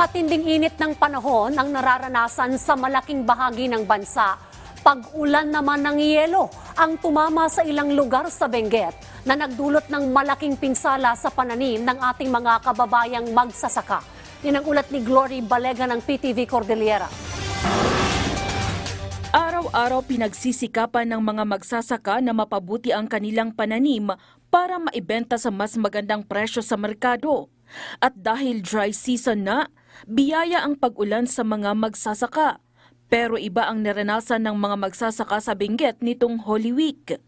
Matinding init ng panahon ang nararanasan sa malaking bahagi ng bansa. Pag-ulan naman ng yelo ang tumama sa ilang lugar sa Benguet na nagdulot ng malaking pinsala sa pananim ng ating mga kababayang magsasaka. Yan ang ulat ni Glory Balega ng PTV Cordillera. Araw-araw pinagsisikapan ng mga magsasaka na mapabuti ang kanilang pananim para maibenta sa mas magandang presyo sa merkado. At dahil dry season na, biyaya ang pag-ulan sa mga magsasaka. Pero iba ang naranasan ng mga magsasaka sa Benguet nitong Holy Week.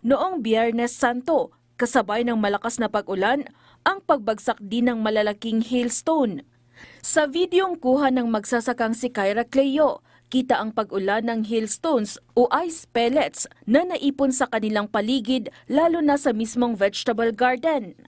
Noong Biyernes Santo, kasabay ng malakas na pag-ulan, ang pagbagsak din ng malalaking hailstone. Sa videong kuha ng magsasakang si Kyra Cleo, kita ang pag-ulan ng hailstones o ice pellets na naipon sa kanilang paligid lalo na sa mismong vegetable garden.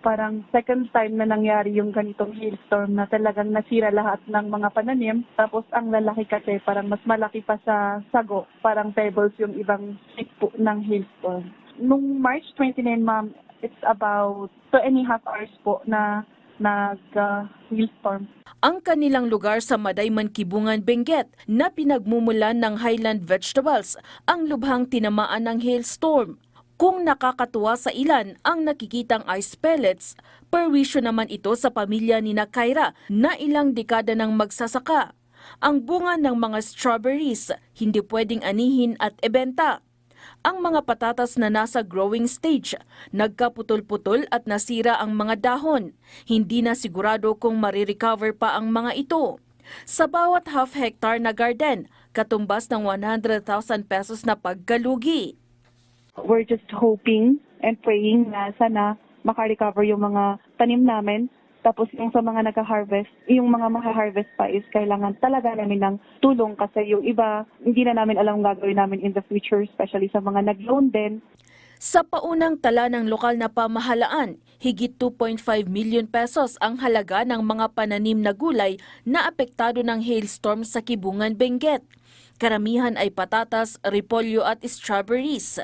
parang second time na nangyari yung ganitong hailstorm na talagang nasira lahat ng mga pananim. Tapos ang lalaki kasi parang mas malaki pa sa sago. Parang pebbles yung ibang stick po ng hailstorm. Nung March 29, ma'am, it's about two and a half hours po na nag-hailstorm. Ang kanilang lugar sa Madayman Kibungan, Benguet na pinagmumulan ng highland vegetables ang lubhang tinamaan ng hailstorm. Kung nakakatuwa sa ilan ang nakikitang ice pellets, perwisyo naman ito sa pamilya ni Nakaira na ilang dekada ng magsasaka. Ang bunga ng mga strawberries hindi pwedeng anihin at ebenta. Ang mga patatas na nasa growing stage, nagkaputol-putol at nasira ang mga dahon. Hindi na sigurado kung marirecover pa ang mga ito. Sa bawat half hectare na garden, katumbas ng 100,000 pesos na pagkalugi. We're just hoping and praying na sana makarecover yung mga tanim namin. Tapos yung sa mga nag-harvest, yung mga maka-harvest pa is kailangan talaga namin ng tulong kasi yung iba, hindi na namin alam gagawin namin in the future, especially sa mga nag-loan din. Sa paunang tala ng lokal na pamahalaan, higit 2.5 million pesos ang halaga ng mga pananim na gulay na apektado ng hailstorm sa Kibungan, Benguet. Karamihan ay patatas, repolyo at strawberries.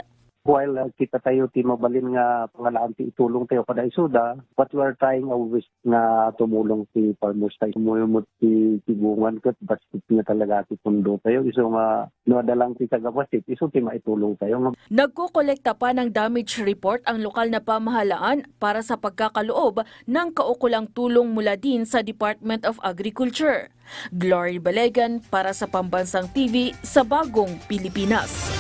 While uh, kita tayo ti mabalin nga pangalaan ti itulong tayo kada isuda but we are trying always nga tumulong ti farmers tayo tumulong ti tibungan kat bastit nga talaga ti pundo tayo iso nga no adalang ti tagabasit iso ti maitulong tayo Nagkukolekta pa ng damage report ang lokal na pamahalaan para sa pagkakaloob ng kaukulang tulong mula din sa Department of Agriculture. Glory Balegan para sa Pambansang TV sa Bagong Pilipinas.